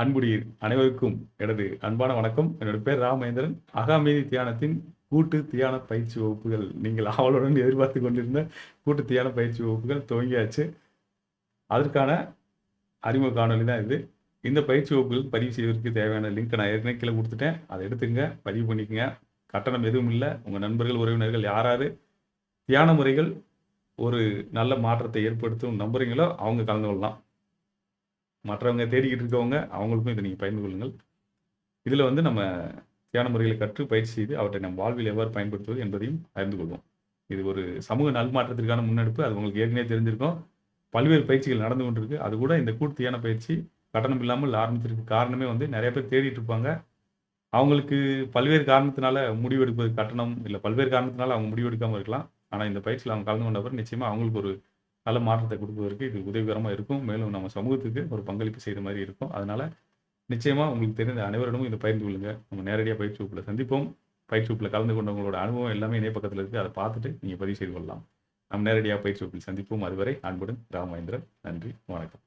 அன்புடைய அனைவருக்கும் எனது அன்பான வணக்கம். என்னோட பேர் ராமேந்திரன். அகாமேதி தியானத்தின் கூட்டு தியான பயிற்சி வகுப்புகள் நீங்கள் ஆவலுடன் எதிர்பார்த்து கொண்டிருந்த கூட்டு தியான பயிற்சி வகுப்புகள் துவங்கியாச்சு. அதற்கான அறிமுக காணொலி தான் இது. இந்த பயிற்சி வகுப்புகள் பதிவு செய்வதற்கு தேவையான லிங்க் நான் ஏற்கனவே கீழே கொடுத்துட்டேன். அதை எடுத்துங்க பதிவு பண்ணிக்கங்க. கட்டணம் எதுவும் இல்லை. உங்கள் நண்பர்கள் உறவினர்கள் யாராரு தியான முறைகள் ஒரு நல்ல மாற்றத்தை ஏற்படுத்தும் நம்புறீங்களோ அவங்க கலந்து கொள்ளலாம். மற்றவங்க தேடிக்கிட்டு இருக்கவங்க அவங்களுக்கும் இதை நீங்கள் பயந்து கொள்ளுங்கள். இதில் வந்து நம்ம தியான முறைகளை கற்று பயிற்சி செய்து அவற்றை நம் வாழ்வில் எவ்வாறு பயன்படுத்துவது என்பதையும் அறிந்து கொள்வோம். இது ஒரு சமூக நல்மாற்றத்திற்கான முன்னெடுப்பு. அது உங்களுக்கு ஏற்கனவே தெரிஞ்சிருக்கும். பல்வேறு பயிற்சிகள் நடந்து கொண்டிருக்கு. அது கூட இந்த கூட்டு தியான பயிற்சி கட்டணம் இல்லாமல் ஆரம்பித்திருக்கு காரணமே வந்து நிறைய பேர் தேடிட்டு இருப்பாங்க. அவங்களுக்கு பல்வேறு காரணத்தினால முடிவெடுப்பது கட்டணம் இல்லை பல்வேறு காரணத்தினால அவங்க முடிவெடுக்காமல் இருக்கலாம். ஆனால் இந்த பயிற்சியில் அவங்க கலந்து கொண்டவர் நிச்சயமாக அவங்களுக்கு ஒரு நல்ல மாற்றத்தை கொடுப்பதற்கு இது உதவிகரமாக இருக்கும். மேலும் நம்ம சமூகத்துக்கு ஒரு பங்களிப்பு செய்த மாதிரி இருக்கும். அதனால் நிச்சயமாக உங்களுக்கு தெரிந்த அனைவரிடமும் இதை பகிர்ந்து கொள்ளுங்கள் நம்ம நேரடியாக பயிற்சி வகுப்பில் சந்திப்போம். பயிற்சி வகுப்பில் கலந்து கொண்டவங்களோட அனுபவம் எல்லாமே இணைய பக்கத்தில் இருக்குது அதை பார்த்துட்டு நீங்கள் பதிவு செய்து கொள்ளலாம். நம்ம நேரடியாக பயிற்சி வகுப்பில் சந்திப்போம். அதுவரை அன்புடன் ராமேந்திரன். நன்றி. வணக்கம்.